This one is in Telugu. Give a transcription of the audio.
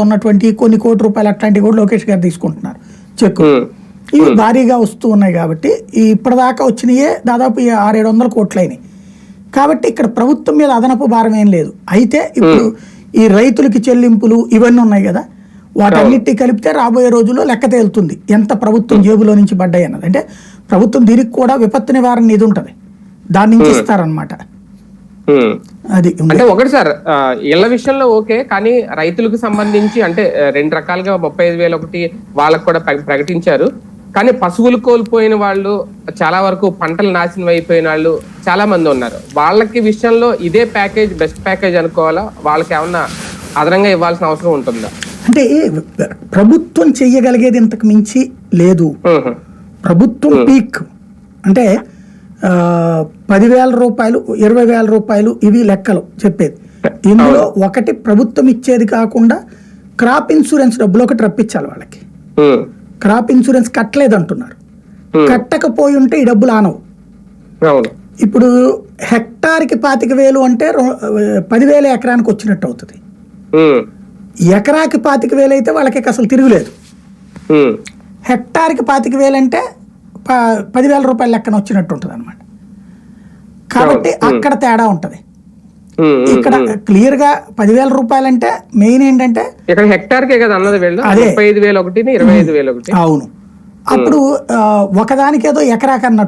ఉన్నటువంటి కొన్ని కోటి రూపాయలు అట్లాంటివి కూడా లోకేష్ గారు తీసుకుంటున్నారు. ఉమ్, ఇవి భారీగా వస్తూ ఉన్నాయి కాబట్టి ఈ ఇప్పటిదాకా వచ్చినాయే దాదాపు ఈ ఆరేడు వందల కోట్లయినాయి. కాబట్టి ఇక్కడ ప్రభుత్వం మీద అదనపు భారం ఏం లేదు. అయితే ఇప్పుడు ఈ రైతులకి చెల్లింపులు ఇవన్నీ ఉన్నాయి కదా వాటన్నిటి కలిపితే రాబోయే రోజుల్లో లెక్క తేలుతుంది. ఎంత ప్రభుత్వం జేబులో నుంచి పడ్డాయి అన్నది. అంటే ప్రభుత్వం దీనికి కూడా విపత్తు నివారణ నిధి ఉంటుంది. దాని నుంచి ఇస్తారనమాట. అది. అంటే ఒకటి సార్ ఇళ్ళ విషయంలో ఓకే కానీ రైతులకు సంబంధించి అంటే రెండు రకాలుగా ముప్పై ఐదు వేలు ఒకటి వాళ్ళకు కూడా ప్ర- ప్రకటించారు. కానీ పశువులు కోల్పోయిన వాళ్ళు చాలా వరకు పంటలు నాశనం అయిపోయిన వాళ్ళు చాలా మంది ఉన్నారు. వాళ్ళకి విషయంలో ఇదే ప్యాకేజ్ బెస్ట్ ప్యాకేజ్ అనుకోవాలా? వాళ్ళకి ఏమన్నా అదనంగా ఇవ్వాల్సిన అవసరం ఉంటుందా? అంటే ప్రభుత్వం చెయ్యగలిగేది ఇంతకు మించి లేదు. ప్రభుత్వం పీక్. అంటే పదివేల రూపాయలు ఇరవై వేల రూపాయలు ఇవి లెక్కలు చెప్పేది ఇందులో ఒకటి ప్రభుత్వం ఇచ్చేది కాకుండా క్రాప్ ఇన్సూరెన్స్ డబ్బులు ఒకటి రప్పించాలి వాళ్ళకి. క్రాప్ ఇన్సూరెన్స్ కట్టలేదు అంటున్నారు. కట్టకపోయి ఉంటే ఈ డబ్బులు ఆనవు ఇప్పుడు హెక్టార్కి పాతిక వేలు అంటే పదివేల ఎకరానికి వచ్చినట్టు అవుతుంది. ఎకరాకి పాతిక వేలు అయితే వాళ్ళకి అసలు తిరుగులేదు. హెక్టార్కి పాతిక వేలు అంటే ప పదివేల రూపాయల లెక్కన వచ్చినట్టు ఉంటుంది అనమాట కాబట్టి అక్కడ తేడా ఉంటుంది. ఇక్కడ క్లియర్గా పదివేల రూపాయలు అంటే మెయిన్ ఏంటంటే ఇక్కడ హెక్టార్కే కదా అన్నది అదే. ఐదు వేలు ఒకటి ఇరవై ఐదు వేలు ఒకటి. అవును. అప్పుడు ఒకదానికేదో ఎకరాకన్నట్టు